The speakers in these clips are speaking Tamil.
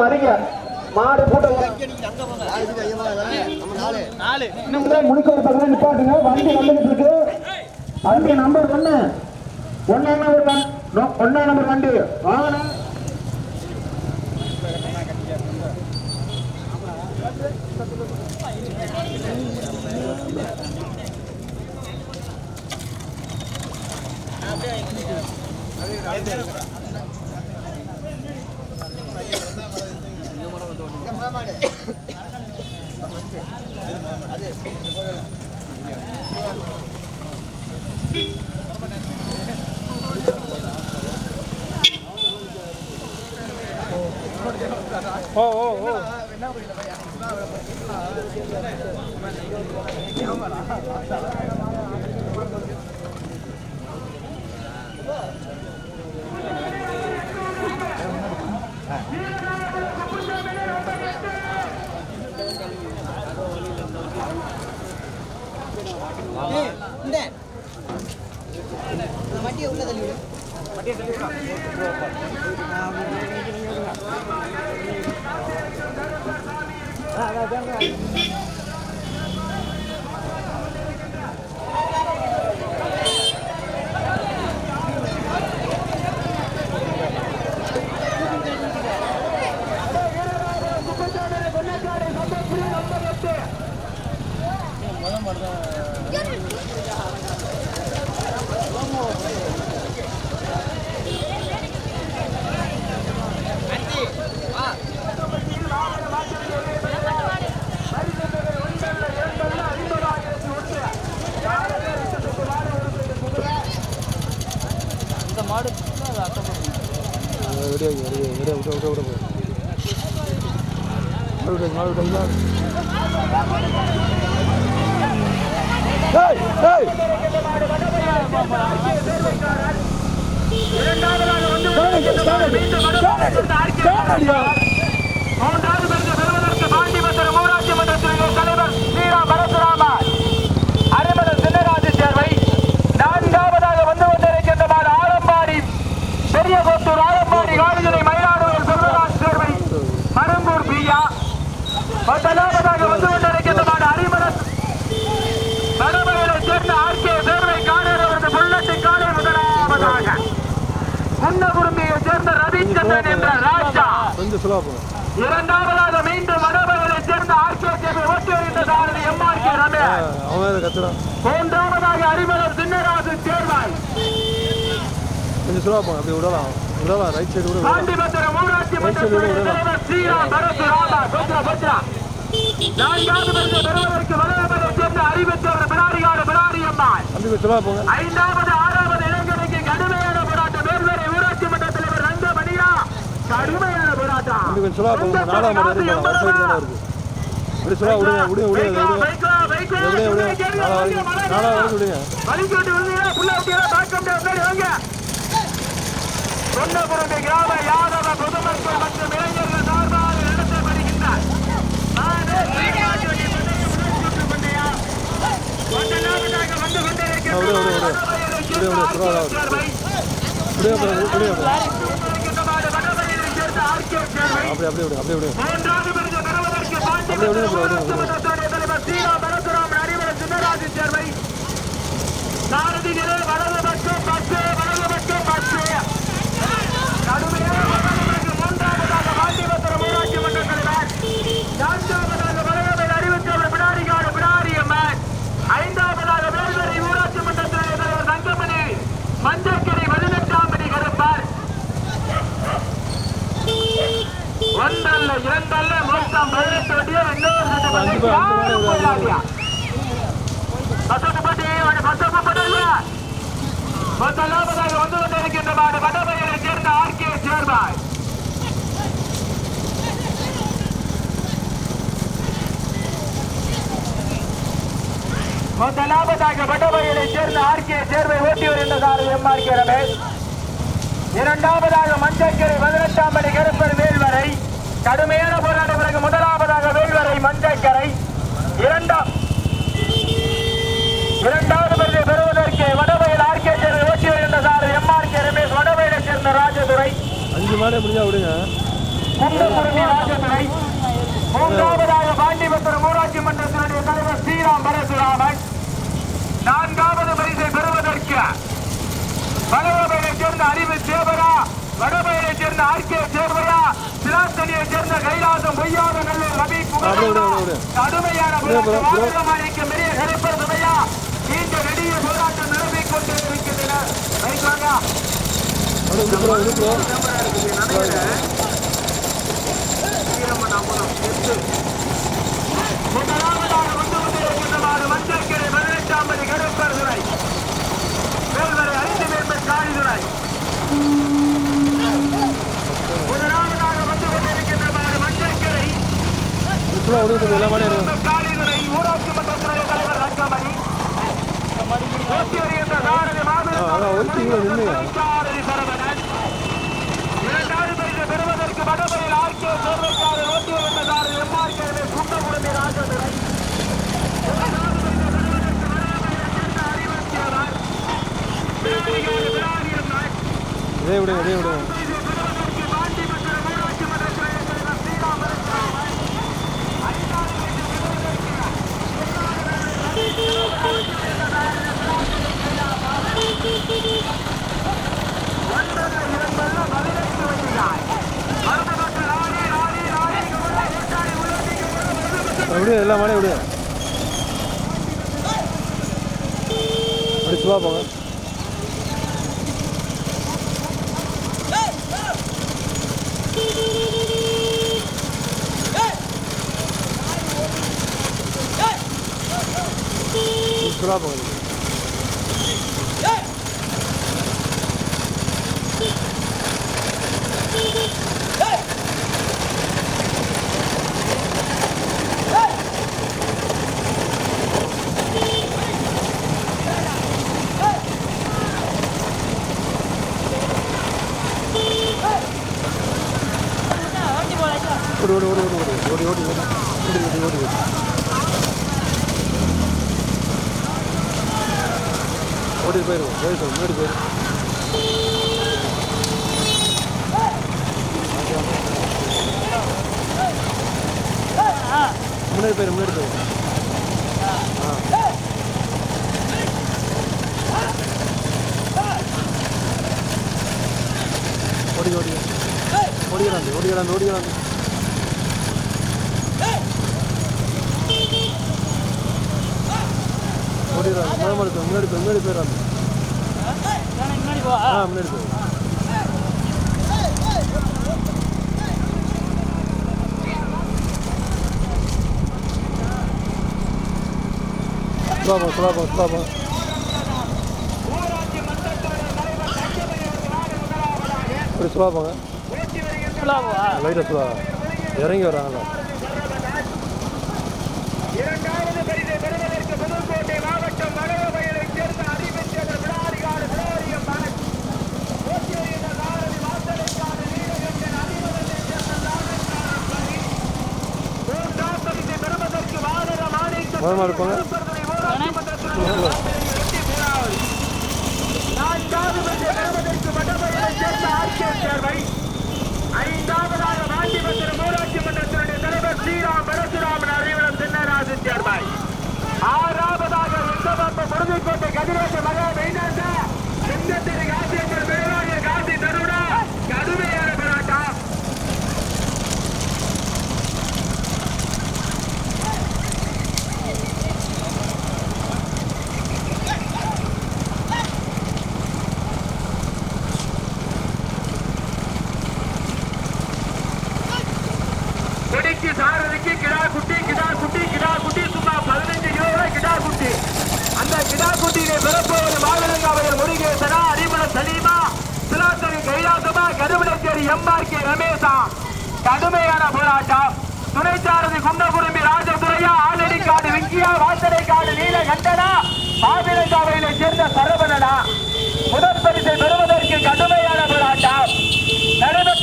கொஞ்சம் அதிக மாடு கூட்டம் முடிக்கிற பக்கத்துல நிப்பாட்டுங்க. வண்டி வந்துகிட்டு இருக்கு வண்டி நம்பர் ஒண்ணு ஒன்னா நம்பர் ஒன்னா நம்பர் வண்டி? ஓ ஓ ஓ. என்ன வாங்கணும் மூன்றாவது பரிசு பெறுவதற்கு பாண்டிபத்திரம் ஊராட்சி மன்றத்தின் தலைவர் ஸ்ரீராம் பரசுராமன் அரிமலர் சின்னராஜு சேர்வை நான்காவதாக வந்து கொண்டிருக்கின்ற மாடு ஆலம்பாடி பெரிய கோத்தூர் ஆலம்பாடி காடுகளை மயிலாடுவர் செல்வராஜ் சேர்வை மரும்பூர் பியா முதலாவதாக வந்து கொண்டிருக்கின்ற அரிமலர் வடமலையை சேர்ந்த ஆர்கே சேர்வை காணர் அவரது புல்லட்டு காண முதலாவதாக. முன்னகுரும்பியை சேர்ந்த ரவிச்சந்திரன் என்ற ராஜா. இரண்டாவதாக மீண்டும் வடமலையை சேர்ந்த ஆர்கே சேர்வை ஓட்டி வருகின்ற சாரதி எம்ஆர்கே ரமேஷ். மூன்றாவதாக அரிமலர் சின்னராஜு சேர்வாய். கொஞ்சம் சுலா போங்க அப்படி விடலாம். விடலாம் ரைட் சைடு விடலாம். ஸ்ரீராம் பரசு ராமா பத்ரா பத்ரா ஐந்தாவது ஆறாவது இளைஞருக்கு கடுமையான போராட்டம் ஊராட்சி மன்ற தலைவர் ரங்கமணியா கடுமையான போராட்டம் கொஞ்சம் சுலா போங்க நாலாம் மாடு வரைக்கும் வர சைடு தானே இருக்கு இப்படி சுலா விடுங்க விடுங்க விடுங்க விடுங்க விடுங்க விடுங்க நாலா வரைக்கும் நாலா வரைக்கும் விடுங்க வலிக்கோட்டு விழுந்தீங்கன்னா புள்ள விட்டீங்கன்னா பார்க்க முடியாது முன்னாடி வாங்க சொன்னபுரத்து கிராம யாதவ பொதுமக்கள் மற்றும் இளைஞர்கள் சார்பாக நடத்தப்படுகின்றார் நானே ஸ்ரீகாட்டுவடி முதல் பண்ணையா ஒன்றனாவதாக வந்து கொண்டிருக்கின்ற விடு, விடு, விடு. விடு, விடு, சுலா விடு. சேர்வை. விடுங்க விடுங்க விடுங்க விடுங்க இருக்கின்ற மாடு வடமலையை சேர்ந்த ஆர்கே சேர்வை. அப்படி அப்படியே விடுங்க அப்படியே விடுங்க மூன்றாவது விருது பெறுவதற்கு அப்படியே விடுங்க bro, விடுங்க, விடுங்க. பாண்டிமன்றத்துடைய தலைவர் சீரா பரசுராமன் அறிவர சின்னராஜு சேர்வை சாரதிகளே வலது பக்கம் பத்து வலது பக்கம் பத்து கடுமையான போராட்டத்திற்கு மூன்றாவதாக பாண்டிமத்திரம் ஊராட்சி மன்ற தலைவர் நான்காவதாக வடகமையில் அறிவித்தவர் பிடாரிகாடு பிடாரி அம்மன் ஐந்தாவதாக வேல்வரை ஊராட்சி மன்றத்துடைய தலைவர் தங்கமணி மஞ்சக்கரை பதினெட்டாம் படி கருப்பார் இரண்டல்ல மொத்தம் பதினெட்டு வண்டியோ இன்னொரு ரெண்டு வண்டி யாரும் போயிடாதீங்க. பசங்க போட்டி, அவனை பசங்க போட்டல்ல. முதலாவதாக வந்து கொண்டிருக்கின்ற மாடு வடபயிரை சேர்ந்த ஆர்கே சேர்வாய் முதலாவதாக வடபயிரை சேர்ந்த ஆர்கே சேர்வை ஓட்டி வருகின்றதார் எம்ஆர்கே ரமேஷ் இரண்டாவதாக மஞ்சக்கரை பதினெட்டாம் படி கருப்பர் வேல்வரை கடுமையான போராட்ட பிறகு முதலாவதாக வேல்வரை மஞ்சக்கரை. இரண்டாம் இரண்டாவது பரிசை பெறுவதற்கு வடபயில் ஆர்கே சேர்ந்த ஓட்டி வருகின்ற சார் எம்ஆர்கே ரமேஷ் வடபயிலை சேர்ந்த ராஜதுரை. அஞ்சு மாடே முடிஞ்சா விடுங்க. குண்டகுருமி ராஜதுரை. மூன்றாவதாக பாண்டிபத்திரம் ஊராட்சி மன்றத்தினுடைய தலைவர் ஸ்ரீராம் பரசுராமன். நான்காவது பரிசை பெறுவதற்கு வடவபையைச் சேர்ந்த அறிவு சேவரா வடபையைச் பொய்யாதநல்லூர் ரவி புகழ் கடுமையான பெரிய கருப்பர் துணையா இந்த நெடிய போராட்டம் நிரம்பிக் கொண்டிருக்கின்றன. முதலாவதாக வந்து கொண்டிருக்கின்ற மஞ்சக்கரை பதினெட்டாம் படி கருப்பர் துறை. மேல்வரை ஐந்து மேம்பர் காரிதுறை ஃபுல்லாக ஒன்று கொஞ்சம் இல்லாமல் இருக்கும் அதான் ஒரு தீவிர நின்றுங்க இதே விடுங்க இதே விடுங்க. Kral oldu. முன்னாடி போயிரு முன்னாடி போயிரு. ஓடி ஓடி ஓடிக்கிறாந்து ஓடிக்கிறாந்து ஓடிக்கிறாந்து ஓடிக்கிறாங்க முன்னாடி போயிரு முன்னாடி போயிரு முன்னாடி போயிடுறாங்க முன்னாடி போயிரு ஸ்லோபா ஸ்லோபா ஸ்லோபா இப்படி ஸ்லோபாங்க லைட்டாக ஸ்லோ இறங்கி வராங்களா? மதமாக இருப்பாங்க. ஐந்தாவதாக வாண்டிபத்திரம் ஊராட்சி மன்றத்தினுடைய தலைவர் ஸ்ரீராம் பரசுராமன் அறிவுடன் சின்னராஜு சேர்வாய் ஆறாவதாக உத்தமப்ப முருகைக்கோட்டை கதிராஜ மகா மெய்னாசா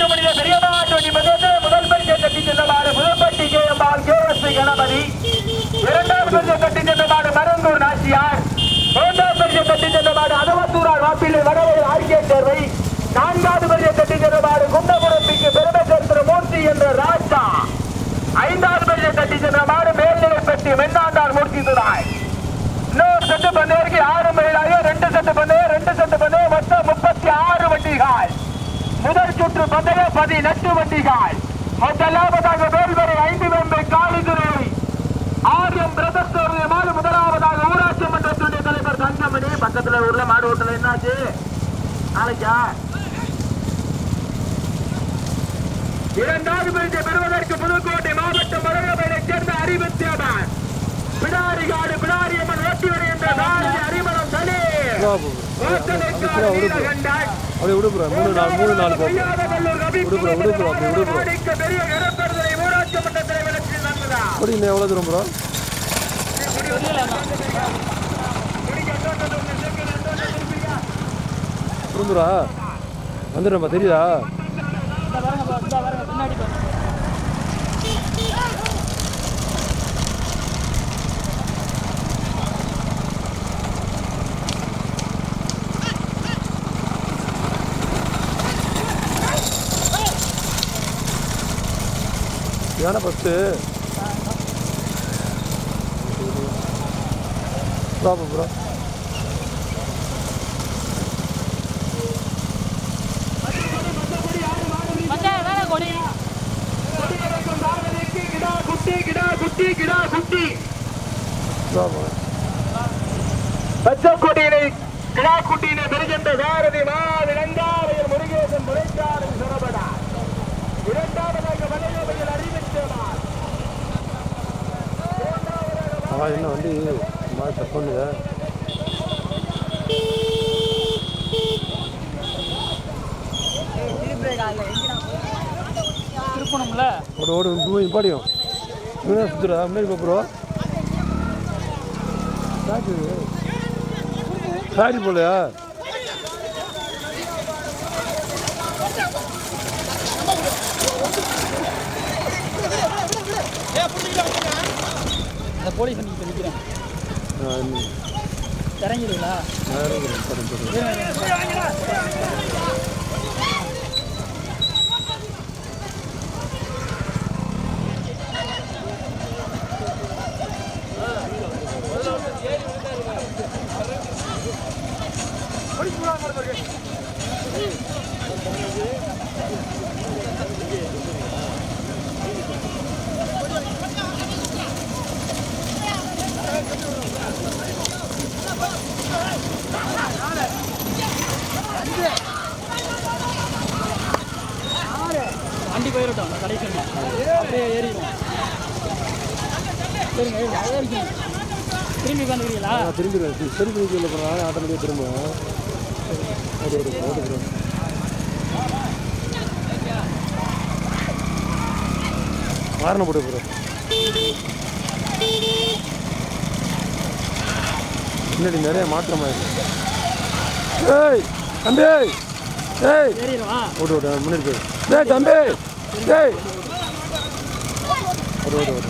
முடிந்த பெரியமாட்டு மகேந்திர முதல் பரிசை கட்டி சென்றவாறு Pudupatti K எம்பால் K S B Ganapathi. இரண்டாவது பரிசை கட்டி சென்றவாறு மருந்தூர் நாச்சியார். மூன்றாவது பரிசை கட்டி சென்றவாறு அதவத்தூரார் வாப்பிலை வடவையில் ஆர்கே தேர்வை நான்காவது பரிசை கட்டி சென்றவாறு குண்டபுரத்திற்கு பெருமை சேர்த்த மூர்த்தி என்ற ராஜா. ஐந்தாவது பரிசை கட்டி சென்றவாறு மேல்நிலை பெட்டி மென்னாண்டார் மூர்த்தி துணாய். இன்னொரு செட்டு பந்தயருக்கு ஆறு மயிலாக ரெண்டு செட்டு பந்தயம் ரெண்டு செட்டு பந்தயம் மொத்தம் முப்பத்தி ஆறு வண்டிகள். முதல் சுற்று பந்தயம் பதினெட்டு வண்டிகள் முதலாவதாக வேல்வரை ஐந்து வெம்பை காலிதுரை ஆரியம் பிரதர்ஸ் மாடு முதலாவதாக ஊராட்சி மன்றத்துடைய தலைவர் தங்கமணி. பக்கத்துல உள்ள மாடு ஓட்டல. என்னாச்சு? நாளைக்கா? இரண்டாவது பிரிஞ்சை பெறுவதற்கு புதுக்கோட்டை மாவட்டம் மருகபையைச் சேர்ந்த அறிவித்தியவர் பிடாரிகாடு பிடாரியம்மன் ஓட்டி வருகின்ற அறிமணம் தலி அப்படியே விடுப்புறேன் மூணு நாலு மூணு நாலு போகும் பொய்யாதவல்லூர் அப்படி விடுப்புறா. மாணிக்க எவ்வளோ தூரம் ப்ரோ திரும்புறா வந்துடுறேன்ப்பா தெரியுதா ஏன்னா ஃபஸ்ட்டு ப்ராப்ளம் ப்ரோ மச்சான் வேலை கொடி கிடா குட்டி கிடா குட்டி கிடா குட்டி ப்ராப்ளம் பச்சக்கொடியினை கிடா குட்டியினை பெறுகின்ற சாரதி மாவிலங்காவையில் முருகேசன் முறைக்காரன் சுரபடா இரண்டாவதாக வலையவையில் அறிவித்தேவார் வண்டி மாதிரி செக் பண்ணுங்க. திருப்பணும்ல? ஓடு ஓடு இவனே சுற்றுறா முன்னாடி போகிறோம் சாரி போலையா? அந்த போலீஸ் பண்ணிக்கிட்டு நிற்கிறேன் இறங்கிடுங்களா நான் வண்டி போயிடட்டும் நான் வண்டி. அப்படியே ஏறிடுவோம். சரிங்க திரும்பி உட்காந்துக்கிறீங்களா? சரி திரும்பி இல்லை போகிறேன் ஆட்டோமேட்டிக்காக திரும்புவேன். ஓடு ஓடு ஓடு ப்ரோ வாரணம் போட்டு ப்ரோ முன்னாடி நிறைய மாற்றமாயிருக்கு ஏய் தம்பி ஏய் ஏறிடுவா? ஓடு ஓடு முன்னாடி போய் டேய் தம்பி. டேய். ஓடு ஓடு ஓடு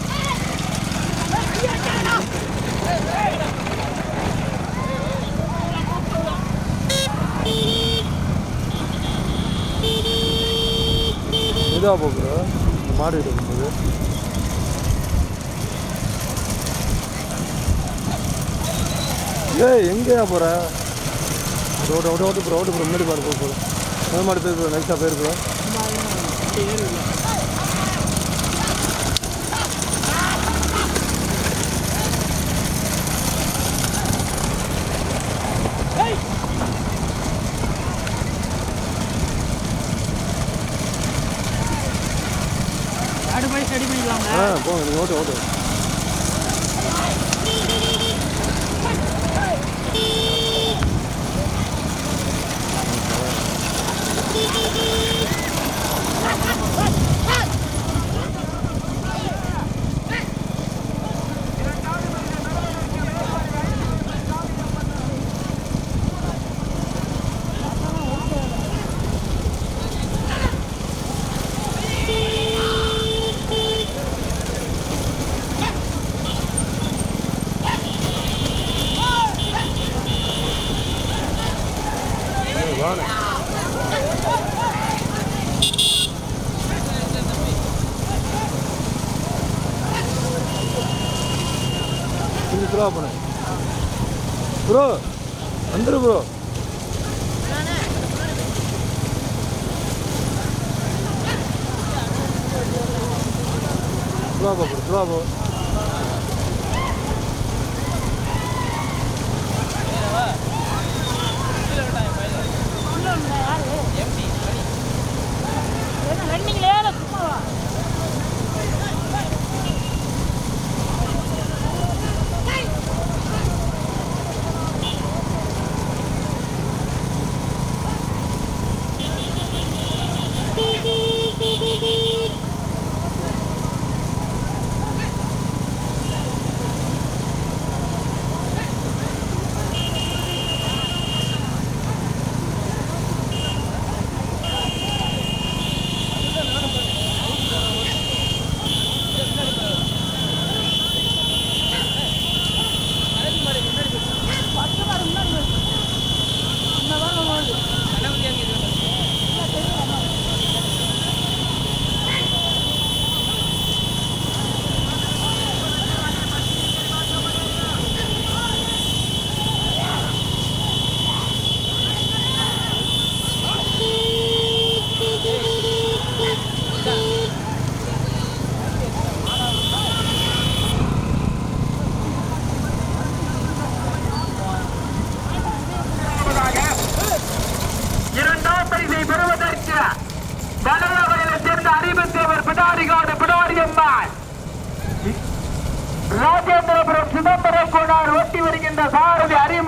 மெதுவாக போக்குறோம் மாடு ஏய் எங்கேயா போகிற ரோடு ரோடு ஓட்டு ப்ரோ ப்ரோ முன்னாடி பாரு போகிறோம் அந்த மாதிரி போய் நைஸாக போயிருக்கோம் வண்டி ஏறிடுவா ஆடு ஆ போங்க ஓட்டு ஓட்டு.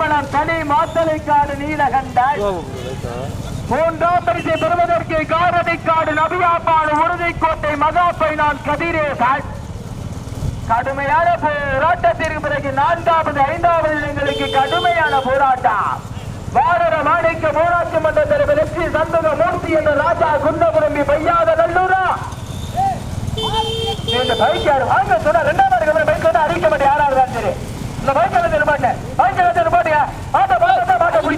சாரதி அரிமளம் தனி ப்ரோ லைட்டா மூன்றாம் பரிசை பெறுவதற்கு காரணிக்காடு நபியாப்பாடு உறுதிக்கோட்டை மகாப்பை நான் கதிரேசாள் கடுமையான போராட்டத்திற்கு பிறகு நான்காவது ஐந்தாவது இடங்களுக்கு கடுமையான போராட்டம். வாரர மாணிக்க போராட்ட மன்ற தலைவர் எஸ் சி சண்முக மூர்த்தி என்ற ராஜா குந்தபுரம்பி பையாத நல்லூரா. இந்த பைக் யாரு? வாங்க சொன்ன ரெண்டாம் பைக் வந்து அறிவிக்க மாட்டேன் யாராவது சரி இந்த பைக் வந்து மாட்டேன் பைக் வந்து தர மாட்டியா மாட்ட மாட்ட மாட்ட பிடிக்கும் சொன்னா அதெல்லாம் சொல்லுவாங்க.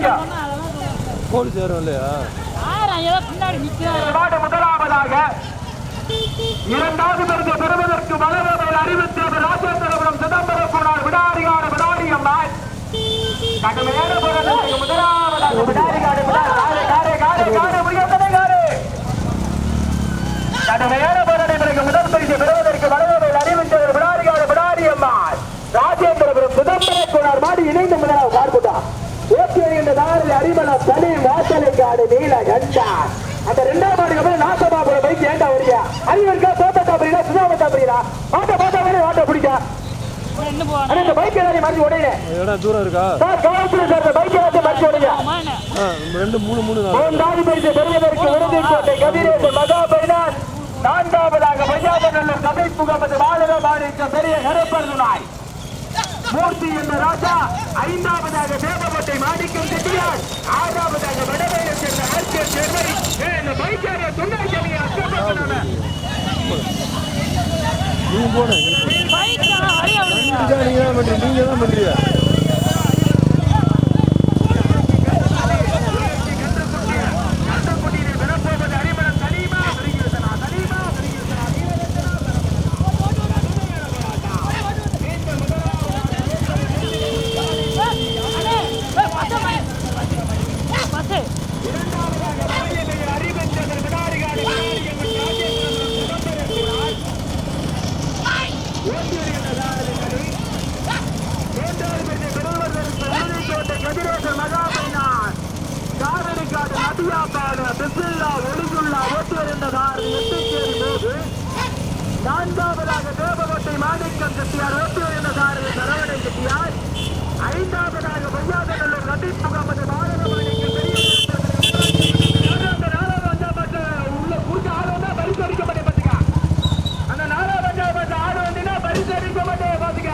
போலீஸ் யாரும் இல்லையா? முதலாவதாக இரண்டாவது பெருந்த பெறுவதற்கு மலரவையில் அறிவித்தவர் ராஜேந்திரபுரம் சிதம்பரம் போனார் விடாரிகாடு விடாரியம்மாள் கடுமையான போராட்டத்துக்கு முதலாவதாக விடாரிகாடு விடாரி காரே காரே காரே காரே முடியாதே காரே கடுமையான போராட்டத்திற்கு முதல் பரிசு பெறுவதற்கு மலரவையில் அறிவித்தவர் விடாரிகாடு விடாரியம்மாள் ராஜேந்திரபுரம் சிதம்பரம் போனார் மாடி இணைந்து முதலாவது பார்க்குதா ஓட்டி வருகின்ற தாரில் அறிமலம் தனி வாசலைக்காடு நீல கண்டார் அந்த ரெண்டாம் மாடுக்கு அப்புறம் நாசமா போற பைக் ஏண்டா வருங்க அறிவு இருக்கா சோத்தா புரியுதா சுதாமத்தா புரியுதா ஆட்ட பாத்தா வேணும் ஆட்ட பிடிக்கா இந்த பைக் எல்லாத்தையும் மறைச்சு இடம் தூரம் இருக்கா? சார் கவனத்தில் சார் இந்த பைக் எல்லாத்தையும் மறைச்சு ரெண்டு மூணு மூணு நாலு மூன்றாவது பரிசு பெறுவதற்கு விருதுக்கோட்டை கதிரேசன் மகா பைனான் நான்காவதாக பஞ்சாபநல்லூர் கதை மாநில மாநில பெரிய கருப்பர் நாய் மூர்த்தி என்ற ராஜா ஐந்தாவதாக தேவபட்டை மாணிக்கம் செட்டியார் ஆறாவதாக வடவேலை சேர்ந்த ஆர்கே சேர்வை இந்த பைக்கார சொன்னாங்க நீ அக்கப்படுறான நீ போன நீங்க தான் பண்றீங்க நீங்க தான் பண்றீங்க கண்டக்குட்டியிலே பெறப்போவது அரிமளம் தனிமா வருகிறதனா தனிமா வருகிறதனா அண்ணே, ஏய், பஸ்ஸை பாரு. பஸ்ஸு. அறிவந்தவர் விடாரிகாடு விடாரியம்மன் ராஜேந்திரபுரம் சிதம்பரம் ஓட்டி வருகின்றதாரி மூன்றாவது பெண்ணை பெறுவதற்கு உறுதிக்கோட்டை கதிரேசன் மகாபைனான் காரணிக்காடு நதியாப்பாடு பிசில்லா ஒளிகுல்லா ஓட்டி வருகின்றதாரி எட்டுக்கேரி போது நான்காவதாக தேவகோட்டை மாணிக்கம் செட்டியார் ஓட்டி வருகின்றதாரி சரவணை செட்டியார் ஐந்தாவதாக பொய்யாதநல்லூர் நதீப் முகமது பாரத மாணிக்கம் பெரிய அந்த நாலாவது அஞ்சாம் பட்ட உள்ள புடிச்ச ஆள் வந்தா பரிசு அடிக்க மாட்டேன் பாத்துக்க அந்த நாலாவது அஞ்சாம் பட்ட ஆள் வந்தீங்கன்னா பரிசு அடிக்க மாட்டேன் பாத்துக்க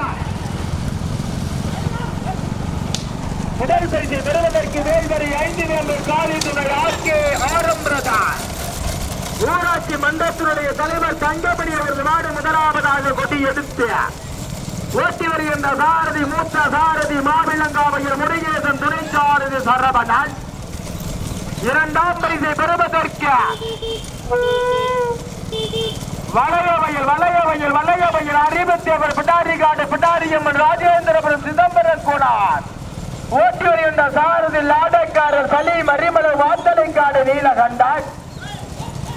முதல் பரிசு பெறுவதற்கு வேல்வரை ஐந்து வேம்பர் காலி துணை ஆர்கே ஆரம்பிரதான் ஊராட்சி மன்றத்தினுடைய தலைவர் தங்கமணி அவர் நாடு முதலாவதாக கொட்டி எடுத்து ஓட்டி வருகின்ற சாரதி மூத்த சாரதி மாவிலங்காவையில் முருகேசன் துணை சாரதி சரவணன். இரண்டாம் பரிசை பெறுவதற்கு வளையவையில் வளையவையில் வளையவையில் வகையில் அறிவத்தேவர் பிடாரிகாடு பிடாரியம்மன் ராஜேந்திரபுரம் சிதம்பரம் கூடார். ஓட்டி வருகின்ற சாரதி லாடக்காரர் சலீம் அரிமலை வாத்தலைக்காடு நீலகண்டான்.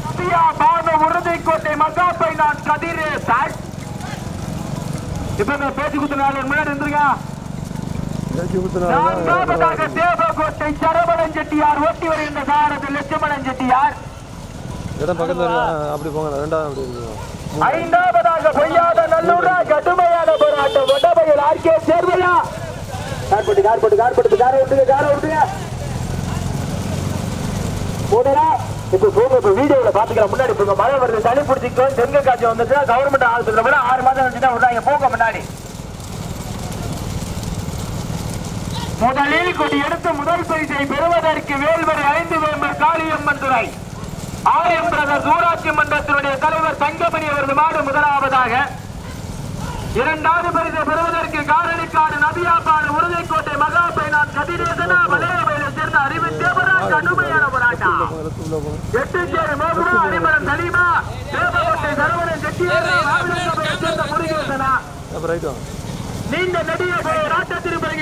இந்தியா பானு உறுதிக்கோட்டை மகாப்பை நான் கதிரேசன். இப்ப இந்த பேச்சு குத்துனால முன்னாடி இருந்துருங்க ஏற்றி ஊத்துனா நான்காவதாக தேவகோட்டை சரவணன் செட்டியார் ஓட்டி வருகின்ற சாரதி லட்சுமணன் செட்டியார் இடம் பக்கத்தில் அப்படி போங்க ரெண்டாவது அப்படி ஐந்தாவதாக பொய்யாத நல்லூரா கடுமையான போராட்டம். வடபையில் ஆர்கே சேர்வையா? கார்பட்டு கார்பட்டு கார்பட்டு கார விட்டுங்க கார விட்டுங்க போனரா இப்போ போங்க இப்போ வீடியோல பாத்துக்கலாம் முன்னாடி போங்க மழை வருது தனி பிடிச்சிக்கோ டெங்கு காய்ச்சல் வந்துச்சுன்னா கவர்மெண்ட் ஆஸ்பத்திரி கூட ஆறு மாதம் வந்துச்சுன்னா விடுறாங்க. போங்க முன்னாடி. முதலில் கொடி எடுத்து முதல் பரிசை பெறுவதற்கு வேல்வரை ஐந்து வேம்பர் காளியம்மன் துறை. ஆலயம் பிரதர் ஊராட்சி மன்றத்தினுடைய தலைவர் தங்கமணி அவரது மாடு முதலாவதாக. இரண்டாவது பரிசை பெறுவதற்கு காரணிக்காடு நதியாப்பாடு உறுதிக்கோட்டை மகாபைனான் கதிரேசனா வலையவையில சேர்ந்த அறிவு தேவராஜ் கடுமையான போராட்டம். எட்டுச்சேரி மோகுனா அரிமரம் சலீமா தேவகோட்டை சரவணன் செட்டியாரா நீண்ட நெடிய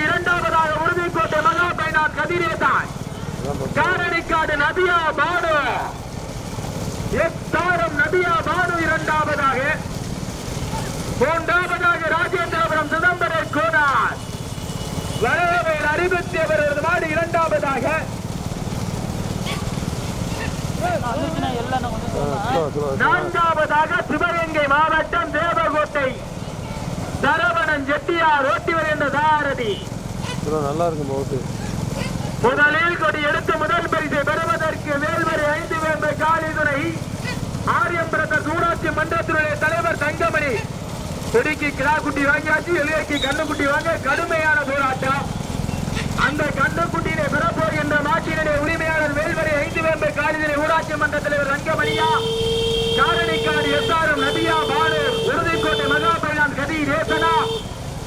இரண்டாவதாக உறுதிக்கோட்டை காரணிக்காடு நதியா பானு. எத்தாரம் நதியா பானு இரண்டாவதாக. மூன்றாவதாக ராஜேந்திரபுரம் சிதம்பரம் கோனார். வரவேல் அறிவத்தேவர் மாடு இரண்டாவதாக வந்துச்சுன்னா எல்லாம் நான் கொஞ்சம் ஆ, சொல்றேன் சொல்லுவா, சொல்லுவா, சொல்லுவா. நான்காவதாக சிவகங்கை மாவட்டம் தேவகோட்டை. சரவணன் செட்டியார் ஓட்டி வருகின்ற சாரதி சொல்லுவா, நல்லா இருக்கும் முதலில் கொடி எடுத்து முதல் பரிசை பெறுவதற்கு வேல்வரை ஐந்து வேம்பை காளிதுரை ஆரியம்பிரத ஊராட்சி மன்றத்தினுடைய தலைவர் தங்கமணி. கொடிக்கு கிடாக்குட்டி வாங்கியாச்சு எளியக்கு கண்ணுக்குட்டி வாங்க கடுமையான போராட்டம். அந்த கண்ணுக்குட்டியினை பெறப்போகின்ற உரிமையாளர் வேல்வரை ஐந்து வேம்பை காலிதிரை ஊராட்சி மன்ற தலைவர் ரங்கமணியா காரணிக்காடு எஸ்ஆர்எம் நதியா பாலு உறுதிக்கோட்டை மகாபைலான் கதி ரேசனா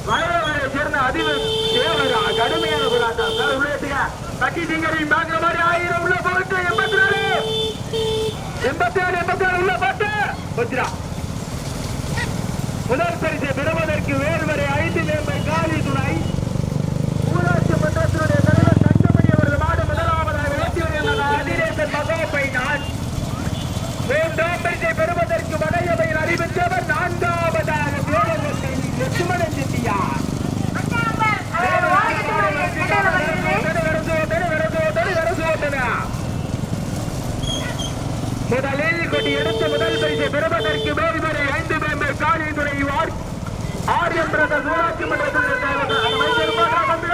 வளையவரை சேர்ந்த அதிபர் தேவரா கடுமையான போராட்டம். சார் உள்ளேட்டுங்க கட்டி திங்கரையும் பாக்குற மாதிரி ஆயிரம் உள்ள போட்டு எண்பத்தி நாலு எண்பத்தி நாலு எண்பத்தி நாலு உள்ள போட்டு. வச்சிரா முதல் பரிசு பெறுவதற்கு வேறுவரை ஐந்து வேம்பை காலி துணை ஊராட்சி மன்றத்தினுடைய தலைவர் தங்கமணி அவரது மாடு முதலாவதாக வெற்றி வருகின்ற அதிரேசன் மகாப்பை நான் மூன்றாம் பரிசை பெறுவதற்கு வடையவையில் அறிவித்தவர் நான்காவதாக தேவகோட்டை லட்சுமணன் செட்டியார் முதலில் கொடி எடுத்து முதல் பரிசை பெறுவதற்கு மேல்வரை ஐந்து பேர் காளித்துறை ஆரியம் பிரதர் ஊராட்சி மன்றத்தினுடைய தலைவர் அந்த மைசூர் மாதா வந்து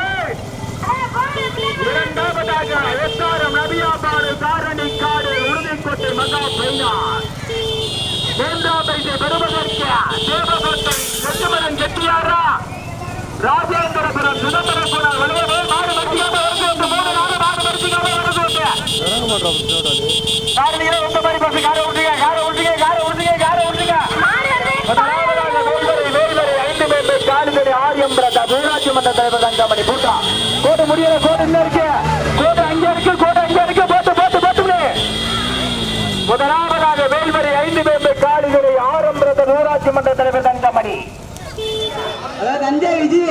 இரண்டாவதாக எஸ்ஆர்எம் நபியாபாடு காரணி காடு உறுதிக்கோட்டை மகா பைனார் மூன்றாம் பரிசை பெறுவதற்கு தேவகோட்டை லட்சுமணன் கெட்டியாரா ராஜேந்திரபுரம் மாடு மத்தியாக மூணு மாடு மத்தியாக உங்க மாதிரி பஸ் காரை விட்டுங்க காரை விட்டுங்க காரை விட்டுங்க காரை விட்டுங்க வேல்வரை ஐந்து பேர் காலிதடி ஆரியம் பிரதா ஊராட்சி மன்ற தலைவர் தங்கமணி பூட்டா. கோடு முடியல கோடு இன்னும் இருக்கு. கோடு அங்க இருக்கு கோடு அங்க இருக்கு. போட்டு போட்டு போட்டு முதலாவதாக வேல்வரை ஐந்து பேர் காலிதடி ஆரம் பிரதர் ஊராட்சி மன்ற தலைவர் தஞ்சை விஜி.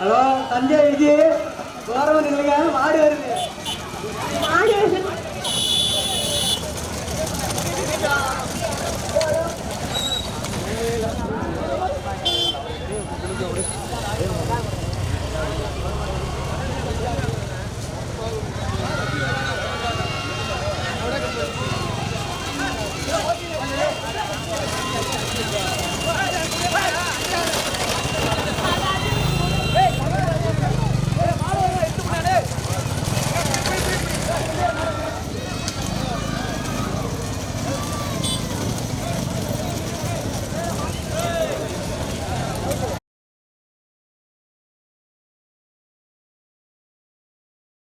ஹலோ தஞ்சை விஜி. ஓரம் வந்துருங்க மாடு வருது. மாடு.